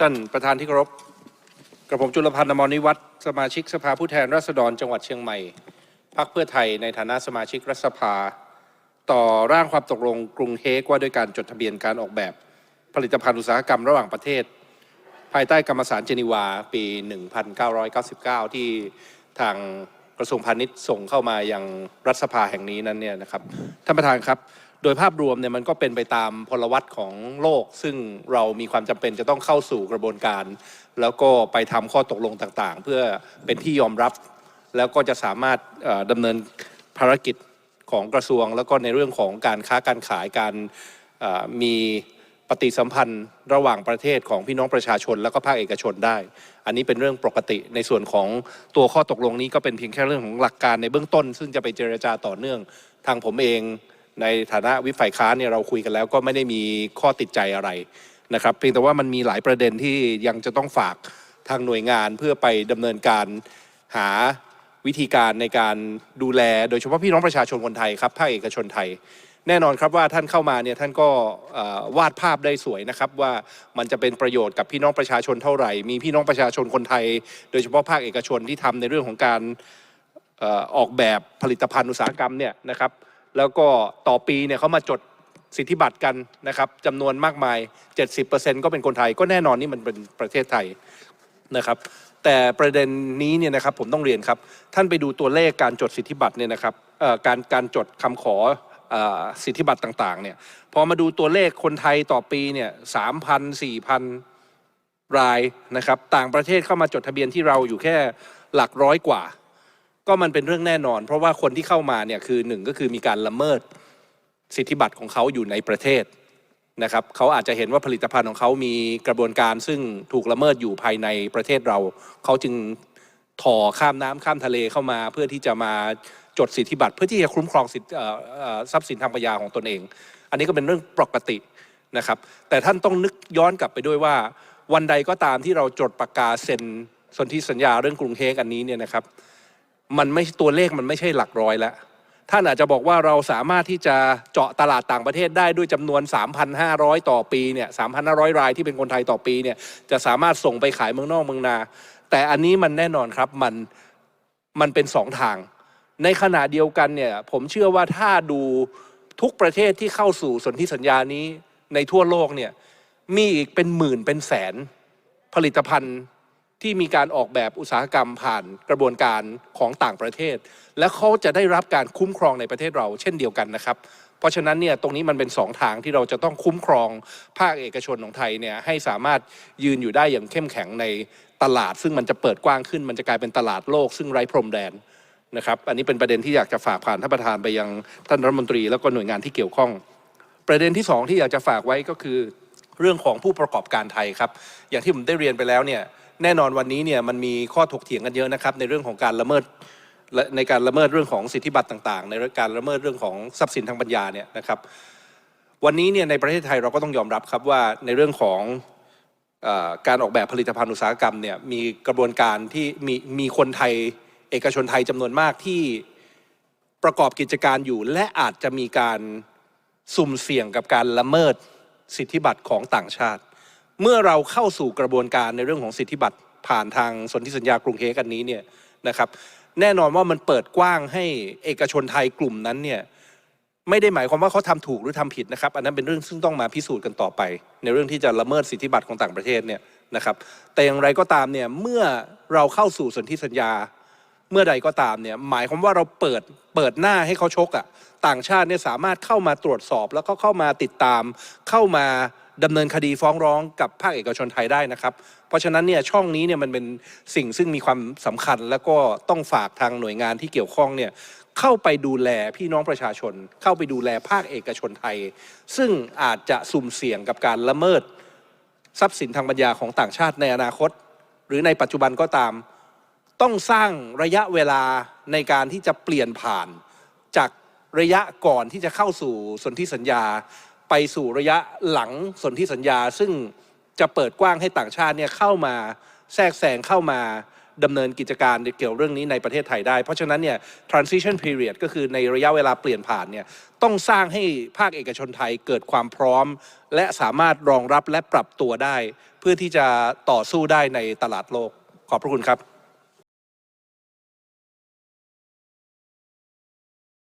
ท่านประธานที่เคารพกระผมจุลพันธ์อมรนิวัฒน์สมาชิกสภาผู้แทนราษฎรจังหวัดเชียงใหม่พรรคเพื่อไทยในฐานะสมาชิกรัฐสภา ต่อร่างความตกลงกรุงเฮกว่าด้วยการจดทะเบียนการออกแบบผลิตภัณฑ์อุตสาหกรรมระหว่างประเทศ ภายใต้กรรมสารเจนีวาปี 1999 ที่ทางกระทรวงพาณิชย์ส่งเข้ามายังรัฐสภาแห่งนี้นั้นเนี่ยนะครับท่านประธานครับ โดยภาพรวมเนี่ยมันก็เป็นไปตามพลวัตของโลก ซึ่งเรามีความจำเป็นจะต้องเข้าสู่กระบวนการ แล้วก็ไปทำข้อตกลงต่างๆ เพื่อเป็นที่ยอมรับ แล้วก็จะสามารถเอ่อดำเนินภารกิจของกระทรวง แล้วก็ในเรื่องของการค้าการขายการมีปฏิสัมพันธ์ระหว่างประเทศของพี่น้องประชาชน แล้วก็ภาคเอกชนได้ อันนี้เป็นเรื่องปกติในส่วนของตัวข้อตกลงนี้ก็เป็นเพียงแค่เรื่องของหลักการในเบื้องต้น ซึ่งจะไปเจรจาต่อเนื่องทางผมเอง ในฐานะวิฝ่ายค้านเนี่ยเราคุยกันแล้วก็ไม่ได้มีข้อติดใจอะไรนะครับเพียงแต่ว่ามันมีหลายประเด็นที่ยังจะต้องฝากทางหน่วยงานเพื่อไปดำเนินการหาวิธีการในการดูแล โดยเฉพาะพี่น้องประชาชนคนไทยครับภาคเอกชนไทย แน่นอนครับว่าท่านเข้ามาเนี่ยท่านก็วาดภาพได้สวยนะครับว่ามันจะเป็นประโยชน์กับพี่น้องประชาชนเท่าไหร่ มีพี่น้องประชาชนคนไทย โดยเฉพาะภาคเอกชนที่ทำในเรื่องของการออกแบบผลิตภัณฑ์อุตสาหกรรมเนี่ยนะครับ แล้วก็ต่อปีเนี่ยเขามาจดสิทธิบัตรกันนะครับจำนวนมากมาย 70%ก็เป็นคนไทยก็แน่นอนนี่มันเป็นประเทศไทยนะครับ แต่ประเด็นนี้เนี่ยนะครับผมต้องเรียนครับ ท่านไปดูตัวเลขการจดสิทธิบัตรเนี่ยนะครับการการจดคำขอเอ่อสิทธิบัตรต่างๆเนี่ยพอมาดูตัวเลขคนไทยต่อปีเนี่ยสามพันสี่พันรายนะครับ ต่างประเทศเข้ามาจดทะเบียนที่เราอยู่แค่หลักร้อยกว่า ก็มันเป็นเรื่องแน่นอน เพราะว่าคนที่เข้ามาเนี่ยคือหนึ่งก็คือมีการละเมิดสิทธิบัตรของเขาอยู่ในประเทศนะครับเขาอาจจะเห็นว่าผลิตภัณฑ์ของเขามีกระบวนการซึ่งถูกละเมิดอยู่ภายในประเทศเรา เขาจึงถ่อข้ามน้ำข้ามทะเลเข้ามา เพื่อที่จะมาจดสิทธิบัตรเพื่อที่จะคุ้มครองสิทธิทรัพย์สินทางปัญญาของตนเอง อันนี้ก็เป็นเรื่องปกตินะครับ แต่ท่านต้องนึกย้อนกลับไปด้วยว่า วันใดก็ตามที่เราจดปากกาเซ็นสนธิสัญญาเรื่องกรุงเฮกอันนี้เนี่ยนะครับ มันไม่ตัวเลขมันไม่ใช่หลักร้อยแล้วท่านอาจจะบอกว่าเราสามารถที่จะเจาะตลาดต่างประเทศได้ด้วยจำนวน 3,500 ต่อปีเนี่ย 3,500 รายที่เป็นคนไทยต่อปีเนี่ยจะสามารถส่งไปขายเมืองนอกเมืองนา แต่อันนี้มันแน่นอนครับมันมันเป็นสองทาง ในขณะเดียวกันเนี่ยผมเชื่อว่าถ้าดูทุกประเทศที่เข้าสู่สนธิสัญญานี้ในทั่วโลกเนี่ยมีอีกเป็นหมื่นเป็นแสนผลิตภัณฑ์ ที่มีการออกแบบอุตสาหกรรมผ่านกระบวนการของต่างประเทศ และเขาจะได้รับการคุ้มครองในประเทศเราเช่นเดียวกันนะครับ เพราะฉะนั้นเนี่ยตรงนี้มันเป็นสองทางที่เราจะต้องคุ้มครองภาคเอกชนของไทยเนี่ยให้สามารถยืนอยู่ได้อย่างเข้มแข็งในตลาด ซึ่งมันจะเปิดกว้างขึ้น มันจะกลายเป็นตลาดโลก ซึ่งไร้พรมแดนนะครับ อันนี้เป็นประเด็นที่อยากจะฝากผ่านท่านประธานไปยังท่านรัฐมนตรี แล้วก็หน่วยงานที่เกี่ยวข้อง ประเด็นที่สองที่อยากจะฝากไว้ก็คือเรื่องของผู้ประกอบการไทยครับ อย่างที่ผมได้เรียนไปแล้วเนี่ย แน่นอนวันนี้เนี่ยมันมีข้อถกเถียงกันเยอะนะครับในเรื่องของการละเมิดในการละเมิดเรื่องของสิทธิบัตรต่างๆ ในการละเมิดเรื่องของทรัพย์สินทางปัญญาเนี่ยนะครับ วันนี้เนี่ยในประเทศไทยเราก็ต้องยอมรับครับว่าในเรื่องของอการออกแบบผลิตภัณฑ์อุตสาหกรรมเนี่ยมีกระบวนการที่มีมีคนไทยเอกชนไทยจำนวนมากที่ประกอบกิจการอยู่ และอาจจะมีการสุ่มเสี่ยงกับการละเมิดสิทธิบัตรของต่างชาติ เมื่อเราเข้าสู่กระบวนการในเรื่องของสิทธิบัตรผ่านทางสนธิสัญญากรุงเฮกันนี้เนี่ยนะครับ แน่นอนว่ามันเปิดกว้างให้เอกชนไทยกลุ่มนั้นเนี่ยไม่ได้หมายความว่าเขาทำถูกหรือทำผิดนะครับ อันนั้นเป็นเรื่องซึ่งต้องมาพิสูจน์กันต่อไป ในเรื่องที่จะละเมิดสิทธิบัตรของต่างประเทศเนี่ยนะครับแต่อย่างไรก็ตามเนี่ยเมื่อเราเข้าสู่สนธิสัญญาเมื่อใดก็ตามเนี่ยหมายความว่าเราเปิดเปิดหน้าให้เขาชกอะ่ะ ต่างชาติเนี่ยสามารถเข้ามาตรวจสอบ แล้วก็เข้ามาติดตาม เข้ามาดำเนินคดีฟ้องร้องกับภาคเอกชนไทยได้นะครับ เพราะฉะนั้นเนี่ยช่องนี้เนี่ยมันเป็นสิ่งซึ่งมีความสำคัญ แล้วก็ต้องฝากทางหน่วยงานที่เกี่ยวข้องเนี่ยเข้าไปดูแลพี่น้องประชาชน เข้าไปดูแลภาคเอกชนไทย ซึ่งอาจจะสุ่มเสี่ยงกับการละเมิด ทรัพย์สินทางปัญญาของต่างชาติในอนาคต หรือในปัจจุบันก็ตาม ต้องสร้างระยะเวลาในการที่จะเปลี่ยนผ่านจาก ระยะก่อนที่จะเข้าสู่สนธิสัญญา ไปสู่ระยะหลังสนธิสัญญา ซึ่งจะเปิดกว้างให้ต่างชาติเนี่ยเข้ามาแทรกแซงเข้ามาดำเนินกิจการเกี่ยวเรื่องนี้ในประเทศไทยได้ เพราะฉะนั้นเนี่ย transition period ก็คือในระยะเวลาเปลี่ยนผ่านเนี่ยต้องสร้างให้ภาคเอกชนไทยเกิดความพร้อม และสามารถรองรับและปรับตัวได้ เพื่อที่จะต่อสู้ได้ในตลาดโลก ขอบพระคุณครับ